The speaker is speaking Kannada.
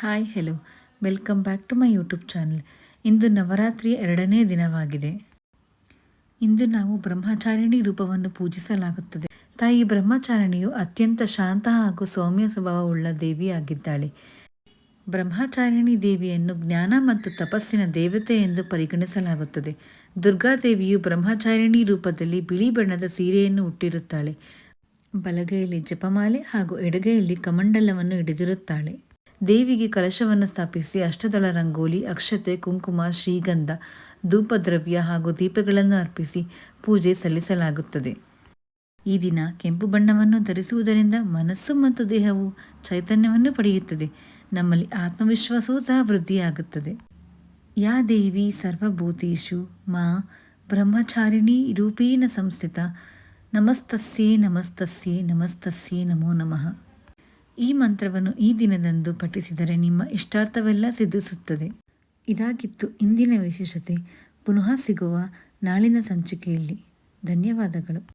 Hi, hello. Welcome back to my YouTube channel. ಇಂದು ನವರಾತ್ರಿಯ ಎರಡನೇ ದಿನವಾಗಿದೆ. ಇಂದು ನಾವು ಬ್ರಹ್ಮಚಾರಿಣಿ ರೂಪವನ್ನು ಪೂಜಿಸಲಾಗುತ್ತದೆ. ತಾಯಿ ಬ್ರಹ್ಮಚಾರಿಣಿಯು ಅತ್ಯಂತ ಶಾಂತ ಹಾಗೂ ಸೌಮ್ಯ ಸ್ವಭಾವವುಳ್ಳ ದೇವಿಯಾಗಿದ್ದಾಳೆ. ಬ್ರಹ್ಮಚಾರಿಣಿ ದೇವಿಯನ್ನು ಜ್ಞಾನ ಮತ್ತು ತಪಸ್ಸಿನ ದೇವತೆ ಎಂದು ಪರಿಗಣಿಸಲಾಗುತ್ತದೆ. ದುರ್ಗಾದೇವಿಯು ಬ್ರಹ್ಮಚಾರಿಣಿ ರೂಪದಲ್ಲಿ ಬಿಳಿ ಬಣ್ಣದ ಸೀರೆಯನ್ನು ಹುಟ್ಟಿರುತ್ತಾಳೆ ಬಲಗೈಯಲ್ಲಿ ಜಪಮಾಲೆ ಹಾಗೂ ಎಡಗೈಯಲ್ಲಿ ಕಮಂಡಲವನ್ನು ಹಿಡಿದಿರುತ್ತಾಳೆ. ದೇವಿಗೆ ಕಲಶವನ್ನು ಸ್ಥಾಪಿಸಿ ಅಷ್ಟದಳ ರಂಗೋಲಿ, ಅಕ್ಷತೆ, ಕುಂಕುಮ, ಶ್ರೀಗಂಧ, ಧೂಪದ್ರವ್ಯ ಹಾಗೂ ದೀಪಗಳನ್ನು ಅರ್ಪಿಸಿ ಪೂಜೆ ಸಲ್ಲಿಸಲಾಗುತ್ತದೆ. ಈ ದಿನ ಕೆಂಪು ಬಣ್ಣವನ್ನು ಧರಿಸುವುದರಿಂದ ಮನಸ್ಸು ಮತ್ತು ದೇಹವು ಚೈತನ್ಯವನ್ನು ಪಡೆಯುತ್ತದೆ. ನಮ್ಮಲ್ಲಿ ಆತ್ಮವಿಶ್ವಾಸವೂ ಸಹ ವೃದ್ಧಿಯಾಗುತ್ತದೆ. ಯಾ ದೇವಿ ಸರ್ವಭೂತೇಶು ಮಾ ಬ್ರಹ್ಮಚಾರಿಣಿ ರೂಪೇಣ ಸಂಸ್ಥಿತ. ನಮಸ್ತಸ್ಯೇ ನಮಸ್ತಸ್ಯೇ ನಮಸ್ತಸ್ಯೇ, ನಮೋ ನಮಃ. ಈ ಮಂತ್ರವನ್ನು ಈ ದಿನದಂದು ಪಠಿಸಿದರೆ ನಿಮ್ಮ ಇಷ್ಟಾರ್ಥವೆಲ್ಲ ಸಿದ್ಧಿಸುತ್ತದೆ. ಇದಾಗಿತ್ತು ಇಂದಿನ ವಿಶೇಷತೆ. ಪುನಃ ಸಿಗುವ ನಾಳಿನ ಸಂಚಿಕೆಯಲ್ಲಿ. ಧನ್ಯವಾದಗಳು.